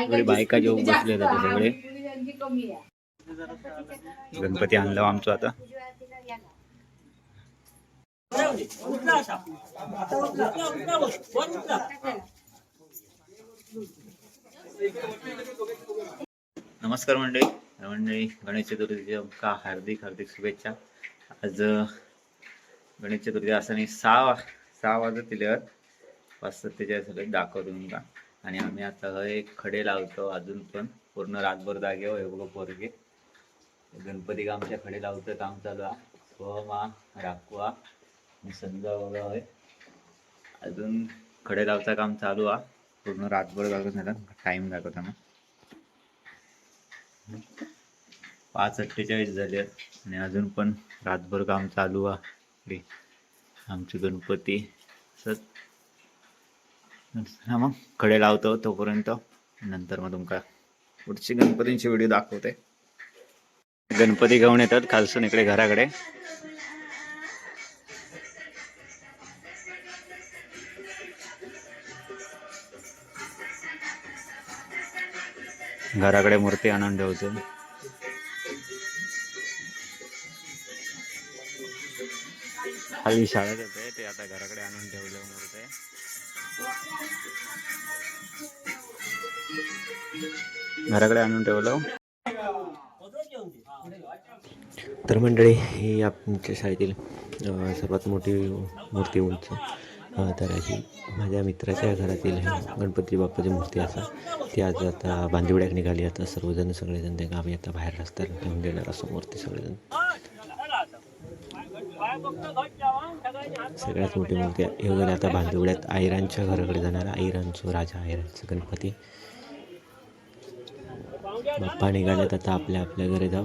सगळे बायका जेव्हा बसले जाते सगळे. गणपती आणलं आमचं आता. नमस्कार मंडळी. मंडळी गणेश चतुर्थीच्या का हार्दिक हार्दिक शुभेच्छा. आज गणेश चतुर्थी असताना सहा सहा वाजत पाच सत्तेचाळीस सगळे दाखवतो का आणि आम्ही आता हे खडे लावतो अजून पण. पूर्ण रातभर जागे हो, हे बघा पोरगे. गणपती आमच्या खडे लावतो काम चालू आहे. स्वमा राखवा समजा बघा होय अजून खडे लावचा काम चालू आहे पूर्ण रातभर जागत नाही टाइम दाखवता मग पाच अठ्ठेचाळीस झाले आणि अजून पण रातभर काम चालू आहे आमचे गणपती असंच हा मग खडे लावतो तोपर्यंत. नंतर मग तुमका पुढची गणपतींची व्हिडिओ दाखवते. गणपती घेऊन येतात खालसून इकडे घराकडे. घराकडे मूर्ती आणून ठेवतो. खाली शाळेत होते ते आता घराकडे आणून ठेवलं मूर्ती. घराकडे आणून ठेवलं. तर मंडळी ही आमच्या शाळेतील सर्वात मोठी मूर्ती उंच. तर ही माझ्या मित्राच्या घरातील गणपती बाप्पाची मूर्ती असा. ती आज आता बांदिवड्याक निघाली. आता सर्वजण सगळेजण ते आम्ही आता बाहेर रस्त्यावर ठेवून देणार असं मूर्ती सगळेजण. सगळ्यात मोठी मूर्ती आहे. हे वगैरे आता बांदिवड्यात आईरांच्या घराकडे जाणार. आईरांचो राजा आईरांचा गणपती. बाप्पा निघाल्यात आता आपल्या आपल्या घरी जाऊ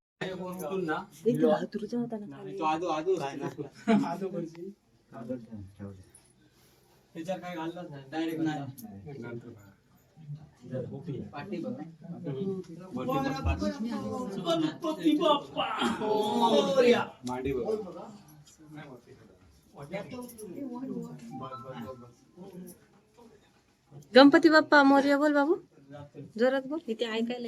बोल माझा फोटो काढायला सांग बोल गणपती बाप्पा उदबत्ती लावून टाक गणपती बाप्पा मोरया बोल बाबू। जोरात बोल इथे ऐकायला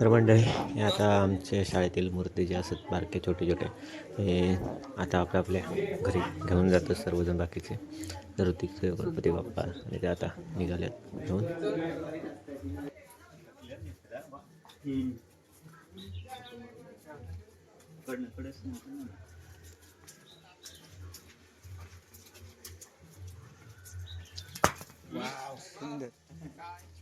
तर मंडळी हे आता आमच्या शाळेतील मूर्ती जे असत बारके छोटे छोटे हे आता आपल्या आपल्या घरी घेऊन जातात सर्वजण बाकीचे. तर ऋतिकचे गणपती बाप्पा आणि ते आता निघाल्यात घेऊन.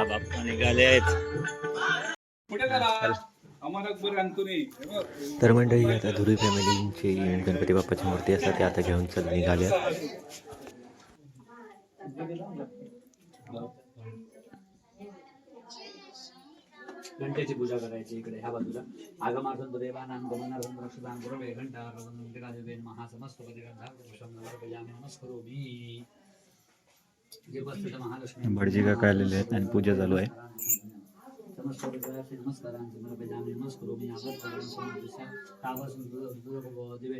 हा बाप्पा निघाले आहेत. तर मंडळी आता धुरी फॅमिलीची गणपती बाप्पाची मूर्ती असतात ते आता घेऊन चल निघाल्या घंटेची पूजा करायची इकडे ह्या बाजूला. आगमार्थन देवानां गमनार्थन रक्षदान गुरवे घंटा रवनंतिकादेवेन महासमस्तपदी गंधा पुरुषं नमस्करोमि नमस्करोमि जे बसलेलं महालक्ष्मी भटजी काका आलेले आहेत आणि पूजा चालू आहे. समस्त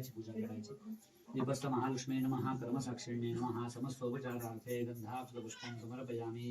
पूजा करायची दीपस्थ महालक्ष्मी नम कर्मसाक्षिण्ये नम समस्तोपचारार्थे गंधाक्षपुष्पं समर्पयामि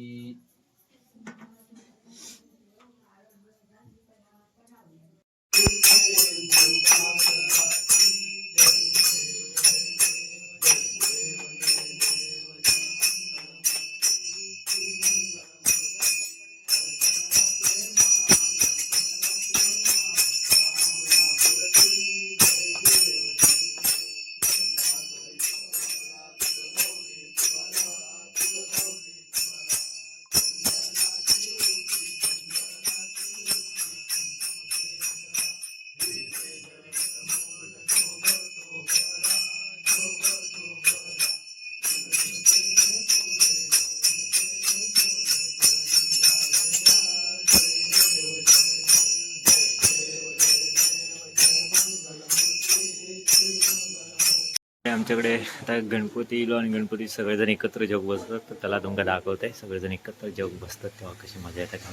आमच्याकडे आता गणपती इलो आणि गणपती सगळेजण एकत्र जग बसतात. तर त्याला तुमका दाखवत. आहे सगळेजण एकत्र जग बसतात. तेव्हा कशी मजा येते का?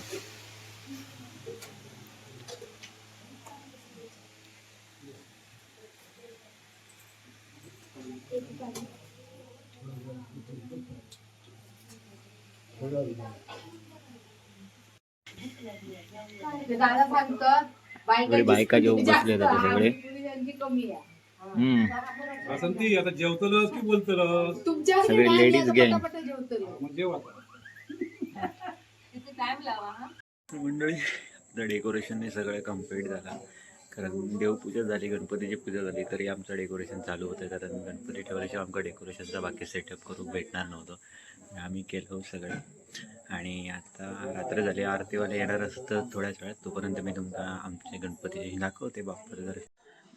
दादा बायका जास्त बसले आता सगळे. वासंती आता जेवतलस की बोलतलस? तुमच्या सगळे ladies gang. मग जेव. टाइम लावा हा. मंडळी आपलं डेकोरेशनने सगळं कंप्लीट झालं. कारण देवपूजा झाली गणपतीची पूजा झाली तरी आमचं डेकोरेशन चालू होतं. कारण गणपती ठेवल्याशिवाय आमचं डेकोरेशनचा बाकी सेटअप करून भेटणार नव्हतं. आम्ही केलं सगळं. आणि आता रात्र झाली आरतीवाले येणार असतं थोड्याच वेळात. तोपर्यंत मी तुमका आमचे गणपतीचे दाखवते बाप्पा जर.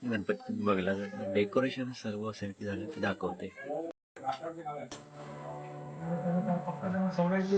गणपती बघला. डेकोरेशन सर्व सेट झालं ते दाखवते. सोडायची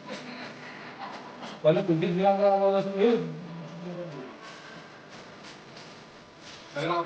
Walau dia bilang kalau Allah tak Kalau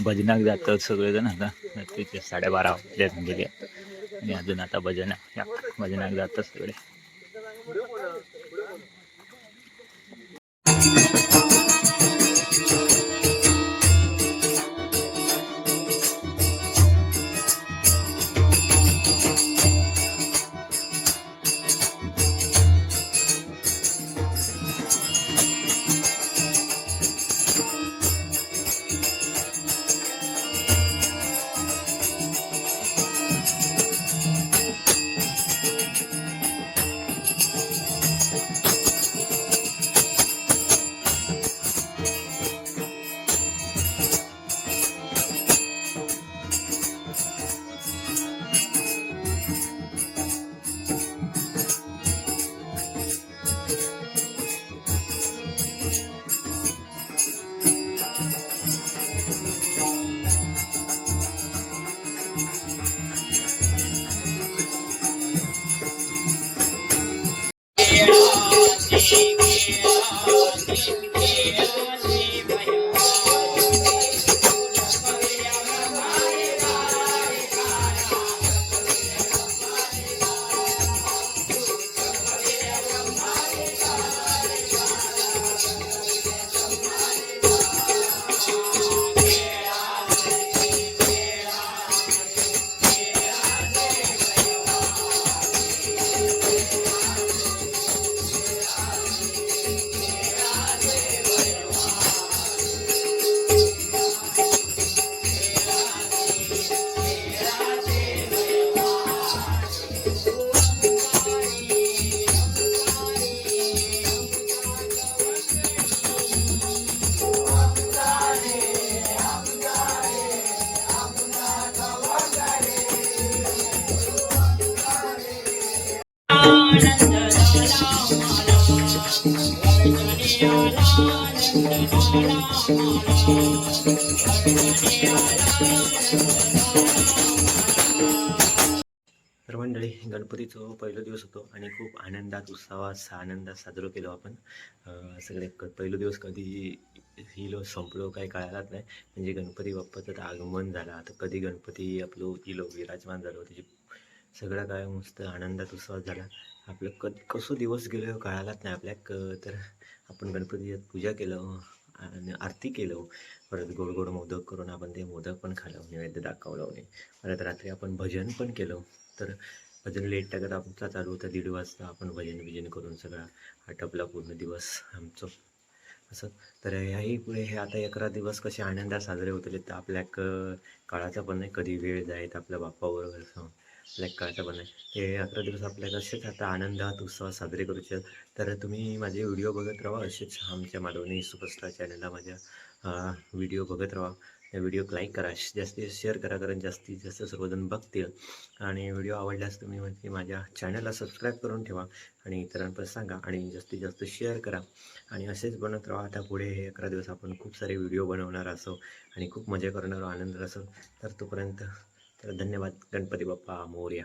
भजनाक जातात सगळेजण आता. रात्रीचे साडेबारा वाजले गेले म्हणजे. आणि अजून आता भजन भजनाक जातात सगळे. तर मंडळी गणपतीचं पहिलं दिवस होतो आणि खूप आनंदात उत्साहात आनंदात साजरं केलो आपण. सगळे क दिवस कधी हिलो संपलो काही कळालाच नाही. म्हणजे गणपती बाप्पाचं आगमन झालं. आता कधी गणपती आपलं इलो विराजमान झालं. त्याची सगळं काय मस्त आनंदात उत्साहात झाला. आपलं क कसं दिवस गेलो कळालाच नाही आपल्या क तर आपण गणपतीची पूजा केलं. आणि आरती केलो हो. परत गोड गोड मोदक करून आपण ते मोदक पण खाल्लं नैवेद्य दाखवलं आणि परत रात्री आपण भजन पण केलं हो. तर भजन लेट टाकत आमचा चालू होता दीड वाजता. आपण भजन बिजन करून सगळा आटपला पूर्ण दिवस आमचं. असं. तर ह्याही पुढे हे आता अकरा दिवस कसे आनंदात साजरे होतले. तर आपल्या क काळाचा पण नाही कधी वेळ जायत आपल्या बाप्पाबरोबर. लाईक कळतं पण नाही. ते अकरा दिवस आपल्या असेच आता आनंदात उत्सवात साजरे करूचे तर तुम्ही माझे व्हिडिओ बघत राहा. असेच आमच्या मालवणी सुपरस्टार चॅनलला माझ्या व्हिडिओ बघत राहा. त्या व्हिडिओ लाईक करा. जास्तीत जास्त शेअर करा. कारण जास्तीत जास्त सर्वजण बघतील. आणि व्हिडिओ आवडल्यास तुम्ही म्हणजे माझ्या चॅनलला सबस्क्राईब करून ठेवा. आणि इतरांपर्यंत सांगा. आणि जास्तीत जास्त शेअर करा. आणि असेच बनत राहा. आता पुढे हे अकरा दिवस आपण खूप सारे व्हिडिओ बनवणार असो. आणि खूप मजा करणार आनंद असो. तर तोपर्यंत तर धन्यवाद गणपती बाप्पा मोर्या.